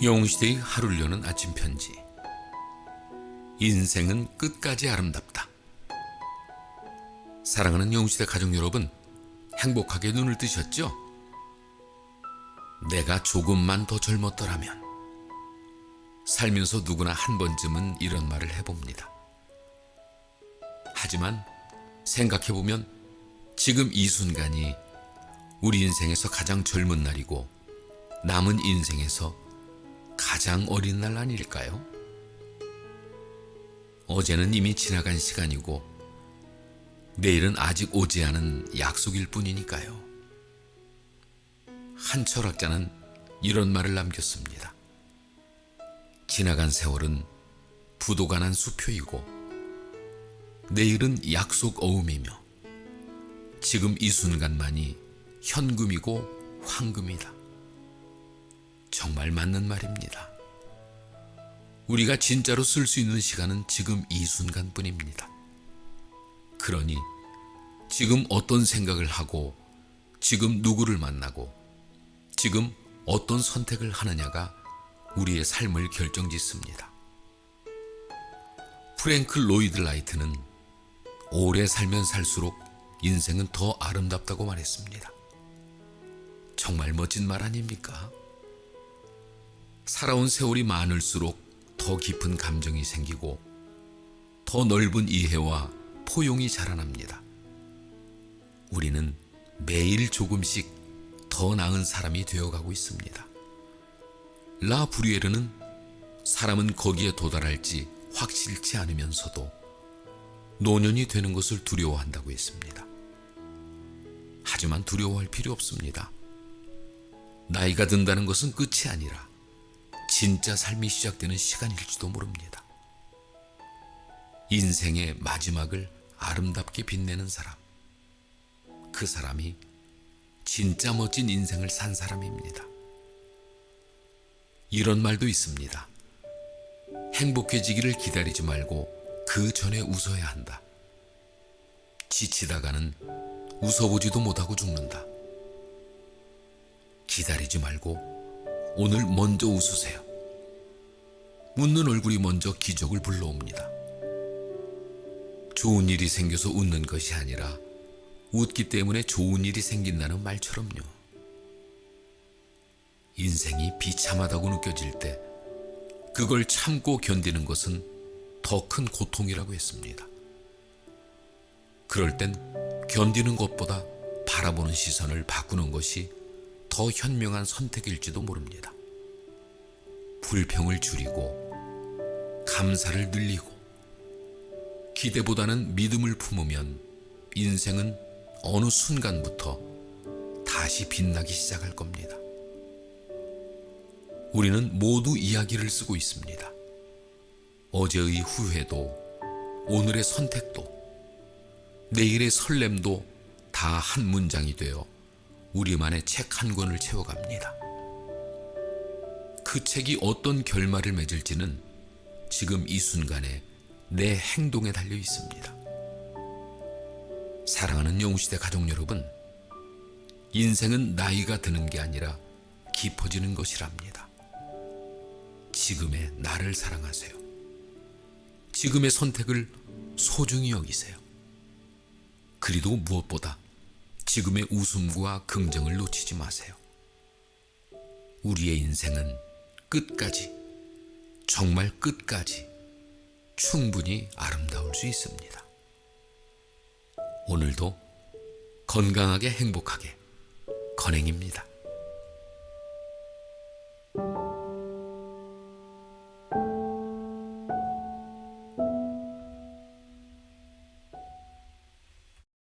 영웅시대의 하루를 여는 아침 편지. 인생은 끝까지 아름답다. 사랑하는 영웅시대 가족 여러분, 행복하게 눈을 뜨셨죠? 내가 조금만 더 젊었더라면. 살면서 누구나 한 번쯤은 이런 말을 해봅니다. 하지만 생각해보면 지금 이 순간이 우리 인생에서 가장 젊은 날이고 남은 인생에서 가장 어린 날 아닐까요? 어제는 이미 지나간 시간이고 내일은 아직 오지 않은 약속일 뿐이니까요. 한 철학자는 이런 말을 남겼습니다. 지나간 세월은 부도가 난 수표이고 내일은 약속 어음이며 지금 이 순간만이 현금이고 황금이다. 정말 맞는 말입니다. 우리가 진짜로 쓸 수 있는 시간은 지금 이 순간뿐입니다. 그러니 지금 어떤 생각을 하고 지금 누구를 만나고 지금 어떤 선택을 하느냐가 우리의 삶을 결정짓습니다. 프랭클 로이드 라이트는 오래 살면 살수록 인생은 더 아름답다고 말했습니다. 정말 멋진 말 아닙니까? 살아온 세월이 많을수록 더 깊은 감정이 생기고 더 넓은 이해와 포용이 자라납니다. 우리는 매일 조금씩 더 나은 사람이 되어가고 있습니다. 라 브리에르는 사람은 거기에 도달할지 확실치 않으면서도 노년이 되는 것을 두려워한다고 했습니다. 하지만 두려워할 필요 없습니다. 나이가 든다는 것은 끝이 아니라 진짜 삶이 시작되는 시간일지도 모릅니다. 인생의 마지막을 아름답게 빛내는 사람. 그 사람이 진짜 멋진 인생을 산 사람입니다. 이런 말도 있습니다. 행복해지기를 기다리지 말고 그 전에 웃어야 한다. 지치다가는 웃어보지도 못하고 죽는다. 기다리지 말고 오늘 먼저 웃으세요. 웃는 얼굴이 먼저 기적을 불러옵니다. 좋은 일이 생겨서 웃는 것이 아니라 웃기 때문에 좋은 일이 생긴다는 말처럼요. 인생이 비참하다고 느껴질 때 그걸 참고 견디는 것은 더 큰 고통이라고 했습니다. 그럴 땐 견디는 것보다 바라보는 시선을 바꾸는 것이 더 현명한 선택일지도 모릅니다. 불평을 줄이고 감사를 늘리고 기대보다는 믿음을 품으면 인생은 어느 순간부터 다시 빛나기 시작할 겁니다. 우리는 모두 이야기를 쓰고 있습니다. 어제의 후회도, 오늘의 선택도, 내일의 설렘도 다 한 문장이 되어 우리만의 책 한 권을 채워갑니다. 그 책이 어떤 결말을 맺을지는 지금 이 순간에 내 행동에 달려 있습니다. 사랑하는 영웅시대 가족 여러분, 인생은 나이가 드는 게 아니라 깊어지는 것이랍니다. 지금의 나를 사랑하세요. 지금의 선택을 소중히 여기세요. 그리고 무엇보다 지금의 웃음과 긍정을 놓치지 마세요. 우리의 인생은 끝까지, 정말 끝까지 충분히 아름다울 수 있습니다. 오늘도 건강하게 행복하게 건행입니다.